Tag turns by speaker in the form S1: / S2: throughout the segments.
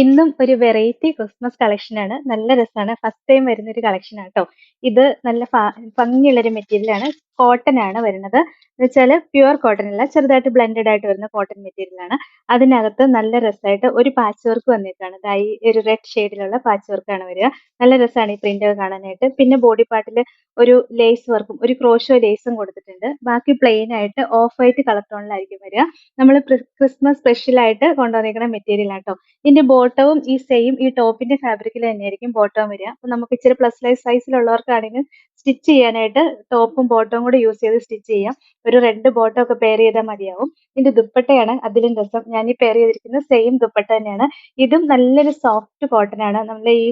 S1: ഇന്നും ഒരു variety Christmas collection ആണ്. നല്ല രസമാണ് ഫസ്റ്റ് ടൈം വരുന്ന ഒരു കളക്ഷൻ ആണ് കേട്ടോ ഇത് നല്ല ഭംഗിയുള്ളൊരു മെറ്റീരിയൽ ആണ്. കോട്ടൺ ആണ് വരുന്നത്. എന്ന് വെച്ചാൽ പ്യുവർ കോട്ടൺ അല്ല ചെറുതായിട്ട് ബ്ലെൻഡഡ് ആയിട്ട് വരുന്ന കോട്ടൺ മെറ്റീരിയൽ ആണ്. അതിനകത്ത് നല്ല രസമായിട്ട് ഒരു പാച്ച് വർക്ക് വന്നേക്കാണ്. ദാ ഈ ഒരു റെഡ് ഷെയ്ഡിലുള്ള പാച്ച് വർക്ക് ആണ് വരിക. നല്ല രസമാണ് ഈ പ്രിന്റ് കാണാനായിട്ട്. പിന്നെ ബോഡി പാർട്ടിൽ ഒരു ലേസ് വർക്കും ഒരു ക്രോഷോ ലേസും കൊടുത്തിട്ടുണ്ട്. ബാക്കി പ്ലെയിൻ ആയിട്ട് ഓഫ് വൈറ്റ് കളർ ടോണിലായിരിക്കും വരിക. നമ്മൾ ക്രിസ്മസ് സ്പെഷ്യൽ ആയിട്ട് കൊണ്ടുവന്നിരിക്കുന്ന മെറ്റീരിയൽ ആട്ടോ. ഇതിന്റെ ബോട്ടവും ഈ സെയിം ഈ ടോപ്പിന്റെ ഫാബ്രിക്കിൽ തന്നെയായിരിക്കും ബോട്ടവും വരിക. അപ്പൊ നമുക്ക് ഇച്ചിരി പ്ലസ് സൈസ് സൈസിലുള്ളവർക്കാണെങ്കിൽ സ്റ്റിച്ച് ചെയ്യാനായിട്ട് ടോപ്പും ബോട്ടവും കൂടെ യൂസ് ചെയ്ത് സ്റ്റിച്ച് ചെയ്യാം. ഒരു റെഡ് ബോട്ടം ഒക്കെ പെയർ ചെയ്താൽ മതിയാവും. ഇതിന്റെ ദുപ്പട്ടയാണ് അതിലും രസം. ഞാൻ ഈ പെയർ ചെയ്തിരിക്കുന്നത് സെയിം ദുപ്പട്ട തന്നെയാണ്. ഇതും നല്ലൊരു സോഫ്റ്റ് കോട്ടൺ ആണ്. നമ്മളെ ഈ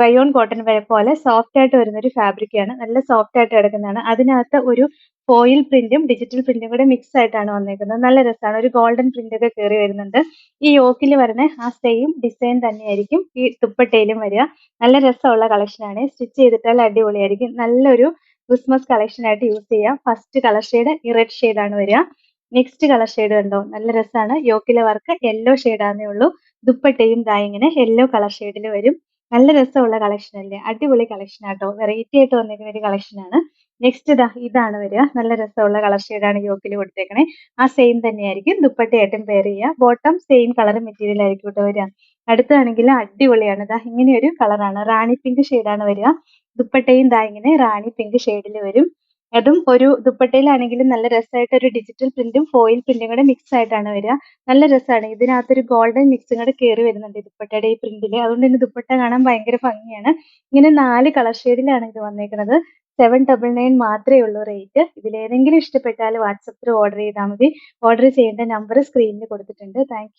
S1: റയോൺ കോട്ടൺ പോലെ സോഫ്റ്റ് ആയിട്ട് വരുന്ന ഒരു ഫാബ്രിക് ആണ്. നല്ല സോഫ്റ്റ് ആയിട്ട് കിടക്കുന്നതാണ്. അതിനകത്ത് ഒരു ഫോയിൽ പ്രിന്റും ഡിജിറ്റൽ പ്രിന്റും കൂടെ മിക്സ് ആയിട്ടാണ് വന്നേക്കുന്നത്. നല്ല രസമാണ്. ഒരു ഗോൾഡൻ പ്രിന്റ് ഒക്കെ കയറി വരുന്നുണ്ട്. ഈ യോക്കിൽ വരുന്ന ആ സെയിം ഡിസൈൻ തന്നെയായിരിക്കും ഈ ദുപ്പട്ടയിലും വരിക. നല്ല രസമുള്ള കളക്ഷനാണ്. സ്റ്റിച്ച് ചെയ്തിട്ടാൽ അടിപൊളിയായിരിക്കും. നല്ലൊരു ക്രിസ്മസ് കളക്ഷൻ ആയിട്ട് യൂസ് ചെയ്യാം. ഫസ്റ്റ് കളർ ഷെയ്ഡ് ഈ റെഡ് ആണ് വരിക. നെക്സ്റ്റ് കളർ ഷെയ്ഡ് കണ്ടോ നല്ല രസമാണ്. യോക്കിലെ വർക്ക് യെല്ലോ ആണേ ഉള്ളൂ. ദുപ്പട്ടയും ദാ ഇങ്ങനെ യെല്ലോ കളർ ഷെയ്ഡിൽ വരും. നല്ല രസമുള്ള കളക്ഷൻ അല്ലേ? അടിപൊളി കളക്ഷൻ ആട്ടോ. വെറൈറ്റി ആയിട്ട് വന്നിരിക്കുന്ന ഒരു കളക്ഷൻ ആണ്. നെക്സ്റ്റ് ഇതാ ഇതാണ് വരിക. നല്ല രസമുള്ള കളർ ഷെയ്ഡാണ് യോക്കിൽ കൊടുത്തേക്കണേ. ആ സെയിം തന്നെയായിരിക്കും. ദുപ്പട്ടയായിട്ടും പെയർ ചെയ്യുക. ബോട്ടം സെയിം കളർ മെറ്റീരിയൽ ആയിരിക്കും കേട്ടോ വരിക. അടുത്താണെങ്കിൽ അടിപൊളിയാണ്. ഇതാ ഇങ്ങനെ ഒരു കളറാണ് റാണി പിങ്ക് ഷെയ്ഡാണ് വരിക. ദുപ്പട്ടയും ദാ ഇങ്ങനെ റാണി പിങ്ക് ഷെയ്ഡിൽ വരും. അതും ഒരു ദുപ്പട്ടയിലാണെങ്കിലും നല്ല രസമായിട്ട് ഒരു ഡിജിറ്റൽ പ്രിന്റും ഫോയിൽ പ്രിന്റും കൂടെ മിക്സ് ആയിട്ടാണ് വരിക. നല്ല രസമാണ് ഇതിനകത്തൊരു ഗോൾഡൻ മിക്സും കൂടെ കയറി വരുന്നുണ്ട് ദുപ്പട്ടയുടെ ഈ പ്രിന്റിൽ അതുകൊണ്ട് തന്നെ ദുപ്പട്ട കാണാൻ ഭയങ്കര ഭംഗിയാണ്. ഇങ്ങനെ നാല് കളർ ഷെയ്ഡിലാണ് ഇത് വന്നേക്കുന്നത് സെവൻ ഡബിൾ നയൻ മാത്രമേ ഉള്ളൂ റേറ്റ് ഇതിലേതെങ്കിലും ഇഷ്ടപ്പെട്ടാൽ വാട്സപ്പിൽ ഓർഡർ ചെയ്താൽ മതി. ഓർഡർ ചെയ്യേണ്ട നമ്പർ സ്ക്രീനിൽ കൊടുത്തിട്ടുണ്ട്. താങ്ക്